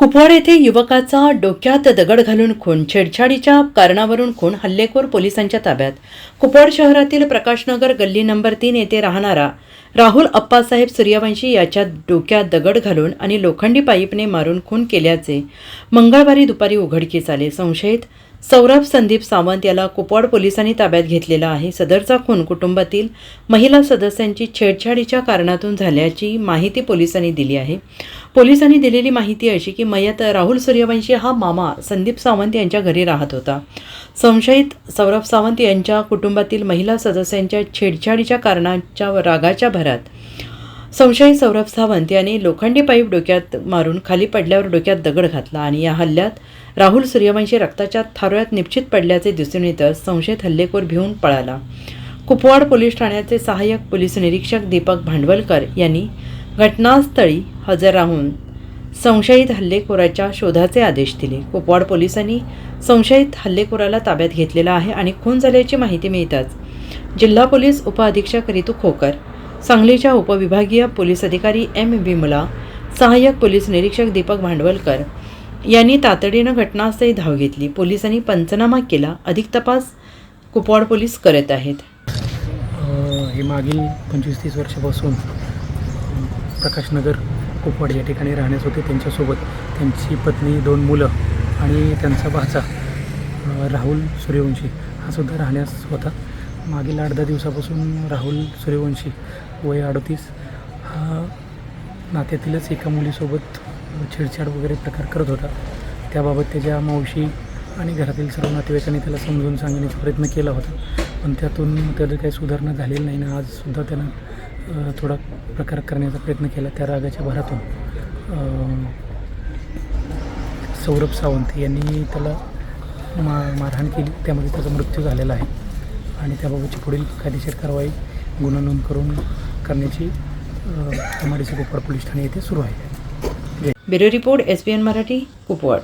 कुपवाड येथे युवकाचा डोक्यात दगड घालून खून छेडछाडीच्या कारणावरून खून हल्लेखोर पोलिसांच्या ताब्यात. कुपवाड शहरातील प्रकाशनगर गल्ली नंबर तीन येथे राहणारा राहुल अप्पासाहेब सूर्यवंशी याच्या डोक्यात दगड घालून आणि लोखंडी पाईपने मारून खून केल्याचे मंगळवारी दुपारी उघडकीस आले. संशयित सौरभ संदीप सावंत याला कुपवाड पोलिसांनी ताब्यात घेतलेला आहे. सदरचा खून कुटुंबातील महिला सदस्यांची छेडछाडीच्या कारणातून झाल्याची माहिती पोलिसांनी दिली आहे. पोलिसांनी दिलेली माहिती अशी की मयत राहुल सूर्यवंशी हा मामा संदीप सावंत यांच्या घरी राहत होता. संशयित सौरभ सावंत यांच्या कुटुंबातील महिला सदस्यांच्या छेडछाडीच्या कारणाच्या रागाच्या भरात संशयी सौरभ सावंत यांनी लोखंडी पाईप डोक्यात मारून खाली पडल्यावर डोक्यात दगड घातला आणि या हल्ल्यात राहुल सूर्यवंशी रक्ताच्या थारोळ्यात निश्चित पडल्याचे दिसून येतं संशयित हल्लेखोर भिवून पळाला. कुपवाड पोलीस ठाण्याचे सहाय्यक पोलीस निरीक्षक दीपक भांडवलकर यांनी घटनास्थळी हजर राहून संशयित हल्लेखोराच्या शोधाचे आदेश दिले. कुपवाड पोलिसांनी संशयित हल्लेखोराला ताब्यात घेतलेला आहे आणि खून झाल्याची माहिती मिळताच जिल्हा पोलीस उपअधीक्षक रितू खोकर सांगलीच्या उपविभागीय पोलीस अधिकारी एम. विमला सहाय्यक पोलीस निरीक्षक दीपक भांडवलकर यांनी तातडीनं घटनास्थळी धाव घेतली. पोलिसांनी पंचनामा केला. अधिक तपास कुपवाड पोलीस करत आहेत. हे मागील पंचवीस तीस वर्षापासून प्रकाशनगर कुपवाड या ठिकाणी राहण्यास होते. त्यांच्यासोबत त्यांची पत्नी दोन मुलं आणि त्यांचा भाचा राहुल सूर्यवंशी हा सुद्धा राहण्यास होता. मागील आठ दहा दिवसापासून राहुल सूर्यवंशी वय अडतीस हा नात्यातीलच एका मुलीसोबत छेडछाड वगैरे प्रकार करत होता. त्याबाबत त्याच्या मावशी आणि घरातील सर्व नातेवाईकांनी त्याला समजून सांगण्याचा प्रयत्न केला होता. पण त्यातून त्याला काही सुधारणा झालेली नाही ना आजसुद्धा त्यानं थोडा प्रकार करण्याचा प्रयत्न केला त्या रागाच्या भरातून. सौरभ सावंत यांनी त्याला मा मारहाण केली. त्यामध्ये त्याचा मृत्यू झालेला आहे. आणि त्याबाबतची पुढील कायदेशीर कारवाई गुन्हा नोंद करून करण्याची M R D C Kupwad police Thane येथे सुरू आहे. Bureau report S B N Marathi Kupwad.